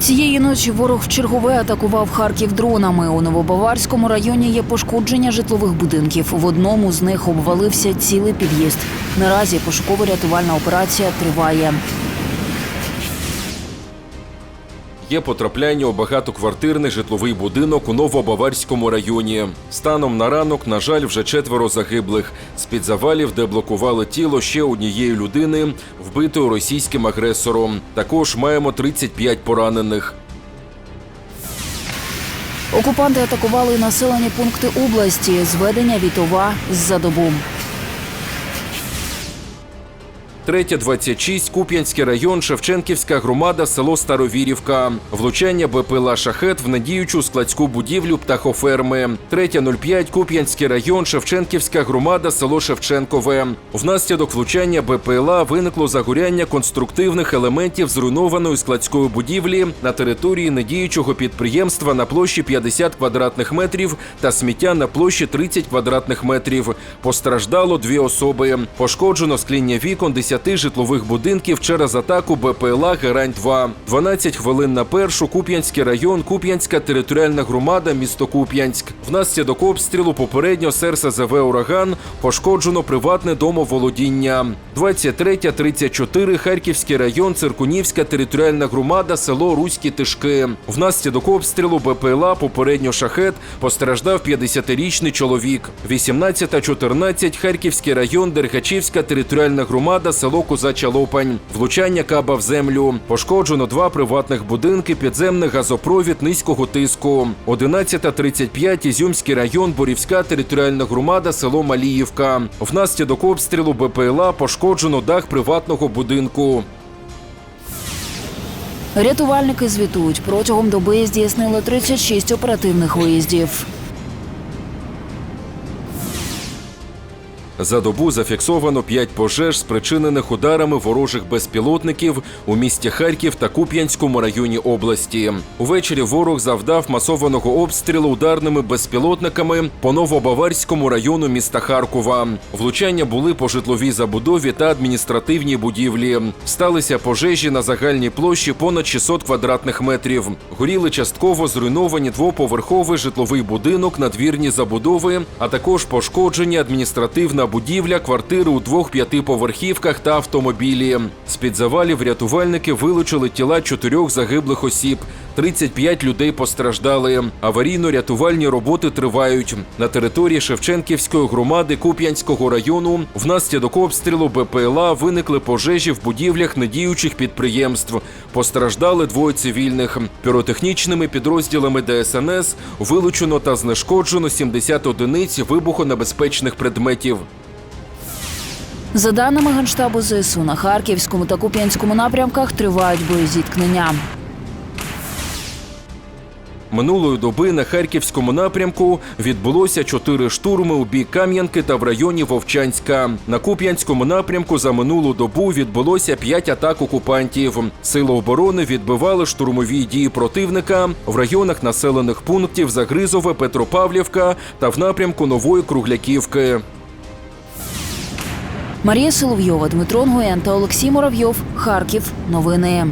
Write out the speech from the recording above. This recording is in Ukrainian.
Цієї ночі ворог чергове атакував Харків дронами. У Новобаварському районі є пошкодження житлових будинків. В одному з них обвалився цілий під'їзд. Наразі пошуково-рятувальна операція триває. Є потрапляння у багатоквартирний житловий будинок у Новобаварському районі. Станом на ранок, на жаль, вже четверо загиблих. З-під завалів, де блокували тіло ще однієї людини, вбитої російським агресором. Також маємо 35 поранених. Окупанти атакували населені пункти області. Зведення Вітова за добу. Третя 26, Куп'янський район, Шевченківська громада, село Старовірівка. Влучання БПЛА «Шахет» в надіючу складську будівлю птахоферми. Третя 05, Куп'янський район, Шевченківська громада, село Шевченкове. Внаслідок влучання БПЛА виникло загоряння конструктивних елементів зруйнованої складської будівлі на території недіючого підприємства на площі 50 квадратних метрів та сміття на площі 30 квадратних метрів. Постраждало дві особи. Пошкоджено скління вікон 10 житлових будинків через атаку БПЛА Герань-2. 12 хвилин на першу Куп'янський район, Куп'янська територіальна громада, місто Куп'янськ. Внаслідок обстрілу попередньо СРСЗВ «Ураган» пошкоджено приватне домоволодіння. 23-34 Харківський район, Циркунівська територіальна громада, село Руські Тишки. Внаслідок обстрілу БПЛА попередньо шахет постраждав 50-річний чоловік. 18-14 Харківський район, Дергачівська територіальна громада, село Козача Лопань. Влучання каба в землю. Пошкоджено два приватних будинки, підземний газопровід низького тиску. 11.35 Ізюмський район, Борівська територіальна громада, село Маліївка. Внаслідок обстрілу БПЛА пошкоджено дах приватного будинку. Рятувальники звітують, протягом доби здійснили 36 оперативних виїздів. За добу зафіксовано 5 пожеж, спричинених ударами ворожих безпілотників у місті Харків та Куп'янському районі області. Увечері ворог завдав масованого обстрілу ударними безпілотниками по Новобаварському району міста Харкова. Влучання були по житловій забудові та адміністративній будівлі. Сталися пожежі на загальній площі понад 600 квадратних метрів. Горіли частково зруйновані двоповерховий житловий будинок, надвірні забудови, а також пошкоджені адміністративна будівля, квартири у двох п'ятиповерхівках та автомобілі. З-під завалів рятувальники вилучили тіла чотирьох загиблих осіб. 35 людей постраждали. Аварійно-рятувальні роботи тривають. На території Шевченківської громади Куп'янського району внаслідок обстрілу БПЛА виникли пожежі в будівлях недіючих підприємств. Постраждали двоє цивільних. Піротехнічними підрозділами ДСНС вилучено та знешкоджено 70 одиниць вибухонебезпечних предметів. За даними Генштабу ЗСУ, на Харківському та Куп'янському напрямках тривають боєзіткнення. Минулої доби на харківському напрямку відбулося чотири штурми у бік Кам'янки та в районі Вовчанська. На Куп'янському напрямку за минулу добу відбулося п'ять атак окупантів. Сили оборони відбивали штурмові дії противника в районах населених пунктів Загризове, Петропавлівка та в напрямку Нової Кругляківки. Марія Соловйова, Дмитро Нгоєн та Олексій Муравйов. Харків. Новини.